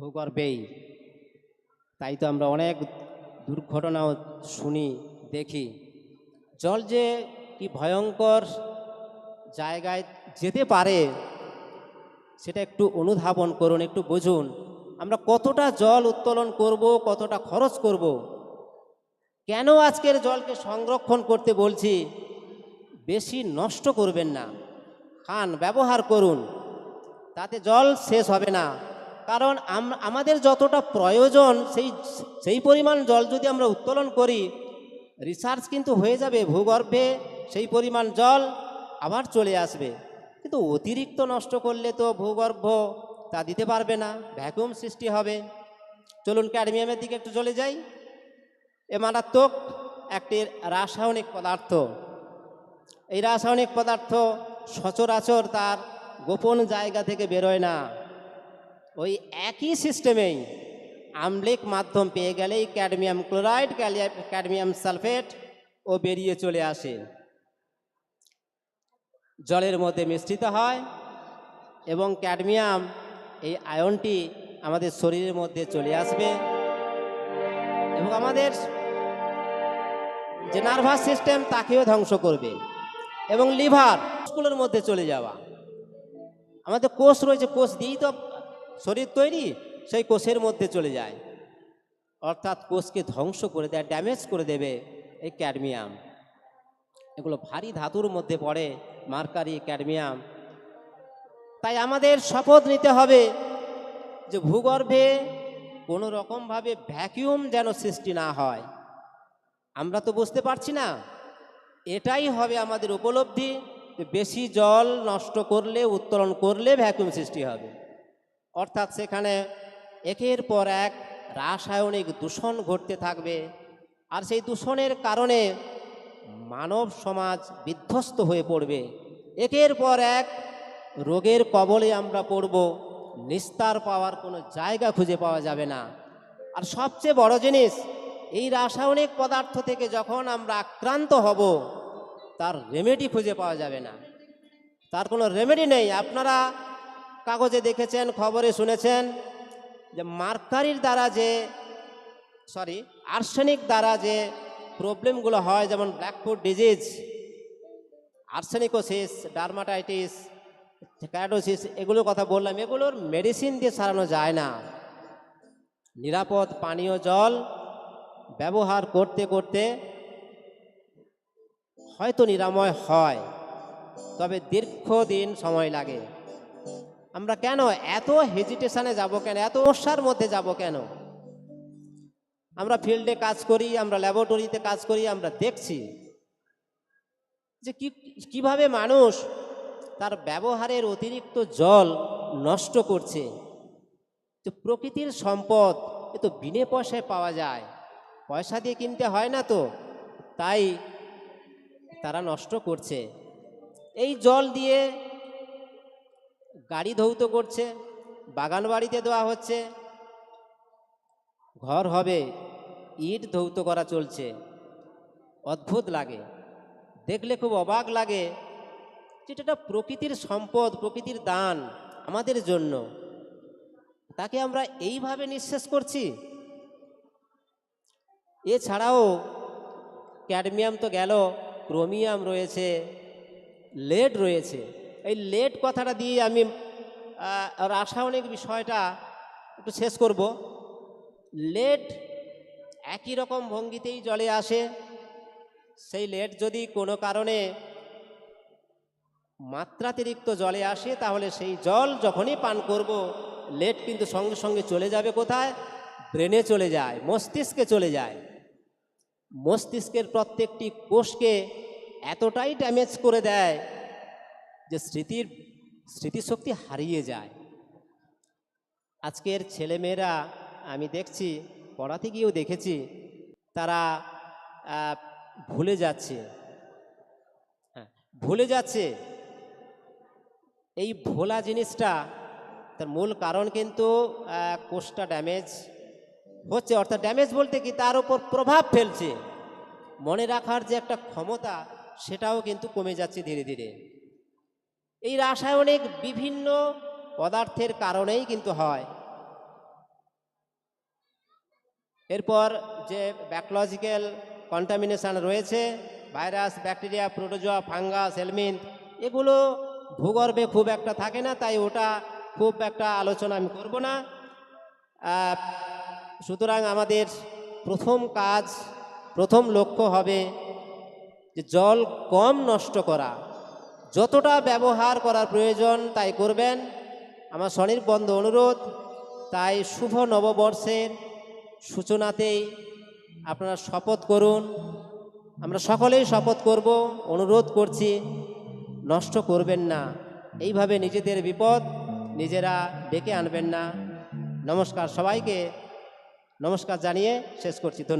ভূগর্ভেই। তাই তো আমরা অনেক দুর্ঘটনাও শুনি, দেখি। জল যে কি ভয়ঙ্কর জায়গায় যেতে পারে, সেটা একটু অনুধাবন করুন, একটু বুঝুন। আমরা কতটা জল উত্তোলন করব, কতটা খরচ করব? কেন আজকের জলকে সংরক্ষণ করতে বলছি? বেশি নষ্ট করবেন না। খান, ব্যবহার করুন। তাতে জল শেষ হবে না। কারণ আম- আমাদের যতটা প্রয়োজন, সেই সেই পরিমাণ জল যদি আমরা উত্তোলন করি রিসার্চ কিন্তু হয়ে যাবে, ভূগর্ভে সেই পরিমাণ জল আবার চলে আসবে। কিন্তু অতিরিক্ত নষ্ট করলে তো ভূগর্ভ তা দিতে পারবে না ভ্যাকুয়াম সৃষ্টি হবে। চলুন ক্যাডমিয়ামের দিকে একটু চলে যাই। এ মারাত্মক একটি রাসায়নিক পদার্থ। এই রাসায়নিক পদার্থ সচরাচর তার গোপন জায়গা থেকে বেরোয় না। ওই একই সিস্টেমেই আম্লিক মাধ্যম পেয়ে গেলেই ক্যাডমিয়াম ক্লোরাইড ক্যাডমিয়াম সালফেট ও বেরিয়ে চলে আসে। জলের মধ্যে মিশ্রিত হয় এবং ক্যাডমিয়াম এই আয়নটি আমাদের শরীরের মধ্যে চলে আসবে এবং আমাদের যে নার্ভাস সিস্টেম তাকেও ধ্বংস করবে এবং লিভার কোষগুলোর মধ্যে চলে যাওয়া। আমাদের কোষ রয়েছে, কোষ দিয়েই তো শরীর তৈরি, সেই কোষের মধ্যে চলে যায়। অর্থাৎ কোষকে ধ্বংস করে দেয় ড্যামেজ করে দেবে এই ক্যাডমিয়াম এগুলো ভারী ধাতুর মধ্যে পড়ে মার্কারি ক্যাডমিয়াম তাই আমাদের শপথ নিতে হবে যে ভূগর্ভে কোনো রকমভাবে ভ্যাকিউম যেন সৃষ্টি না হয়। আমরা তো বুঝতে পারছি না, এটাই হবে আমাদের উপলব্ধি যে বেশি জল নষ্ট করলে, উত্তোলন করলে ভ্যাকুয়াম সৃষ্টি হবে। অর্থাৎ সেখানে একের পর এক রাসায়নিক দূষণ ঘটতে থাকবে। আর সেই দূষণের কারণে মানব সমাজ বিধ্বস্ত হয়ে পড়বে। একের পর এক রোগের কবলে আমরা পড়ব। নিস্তার পাওয়ার কোনো জায়গা খুঁজে পাওয়া যাবে না। আর সবচেয়ে বড় জিনিস, এই রাসায়নিক পদার্থ থেকে যখন আমরা আক্রান্ত হব, তার রেমেডি খুঁজে পাওয়া যাবে না। তার কোনো রেমেডি নেই। আপনারা কাগজে দেখেছেন, খবরে শুনেছেন যে মার্কারির দ্বারা যে সরি আর্সেনিক দ্বারা যে প্রবলেমগুলো হয়, যেমন blackfoot disease, arsenicosis, dermatitis keratosis এগুলোর কথা বললাম, এগুলোর মেডিসিন দিয়ে সারানো যায় না। নিরাপদ পানীয় জল ব্যবহার করতে করতে হয়তো নিরাময় হয়, তবে দীর্ঘদিন সময় লাগে। আমরা কেন এত হেজিটেশনে যাব কেন? এত সমস্যার মধ্যে যাব কেন? আমরা ফিল্ডে কাজ করি, আমরা ল্যাবরেটরিতে কাজ করি, আমরা দেখছি যে কি, কীভাবে মানুষ তার ব্যবহারের অতিরিক্ত জল নষ্ট করছে। তো প্রকৃতির সম্পদ এ তো বিনে পয়সায় পাওয়া যায়। পয়সা দিয়ে কিনতে হয় না তো, তাই তারা নষ্ট করছে। এই জল দিয়ে গাড়ি ধৌত করছে, বাগান বাড়িতে দেওয়া হচ্ছে, ঘর হবে, ইট ধৌত করা চলছে। অদ্ভুত লাগে। দেখলে খুব অবাক লাগে যেটা প্রকৃতির সম্পদ, প্রকৃতির দান আমাদের জন্য। তাকে আমরা এইভাবে নিঃশেষ করছি? এছাড়াও ক্যাডমিয়াম তো গেল, ক্রোমিয়াম রয়েছে, লেড রয়েছে। এই লেট কথাটা দিয়ে আমি রাসায়নিক বিষয়টা একটু শেষ করব। লেট একই রকম ভঙ্গিতেই জলে আসে। সেই লেট যদি কোনো কারণে মাত্রাতিরিক্ত জলে আসে, তাহলে সেই জল যখনই পান করব লেট কিন্তু সঙ্গে সঙ্গে চলে যাবে কোথায়? ব্রেনে চলে যায়, মস্তিষ্কে চলে যায়। মস্তিষ্কের প্রত্যেকটি কোষকে এতটাই ড্যামেজ করে দেয় যে স্মৃতির, স্মৃতিশক্তি হারিয়ে যায়। আজকের ছেলেমেয়েরা, আমি দেখছি, পড়াতে গিয়েও দেখেছি, তারা ভুলে যাচ্ছে। হ্যাঁ ভুলে যাচ্ছে। এই ভোলা জিনিসটা, তার মূল কারণ কিন্তু কোষটা ড্যামেজ হচ্ছে। অর্থাৎ ড্যামেজ বলতে কি, তার উপর প্রভাব ফেলছে। মনে রাখার যে একটা ক্ষমতা, সেটাও কিন্তু কমে যাচ্ছে ধীরে ধীরে। এই রাসায়নিক বিভিন্ন পদার্থের কারণেই কিন্তু হয়। এরপর যে ব্যাকলজিক্যাল কন্টামিনেশান রয়েছে, virus, bacteria, protozoa, fungus helminth এগুলো ভূগর্ভে খুব একটা থাকে না, তাই ওটা খুব একটা আলোচনা আমি করব না। সুতরাং আমাদের প্রথম কাজ, প্রথম লক্ষ্য হবে যে জল কম নষ্ট করা। যতটা ব্যবহার করার প্রয়োজন তাই করবেন। আমার স্বনির্বন্ধ অনুরোধ, তাই শুভ নববর্ষের সূচনাতেই আপনারা শপথ করুন। আমরা সকলেই শপথ করব, অনুরোধ করছি, নষ্ট করবেন না। এইভাবে নিজেদের বিপদ নিজেরা ডেকে আনবেন না। নমস্কার সবাইকে, নমস্কার জানিয়ে শেষ করছি।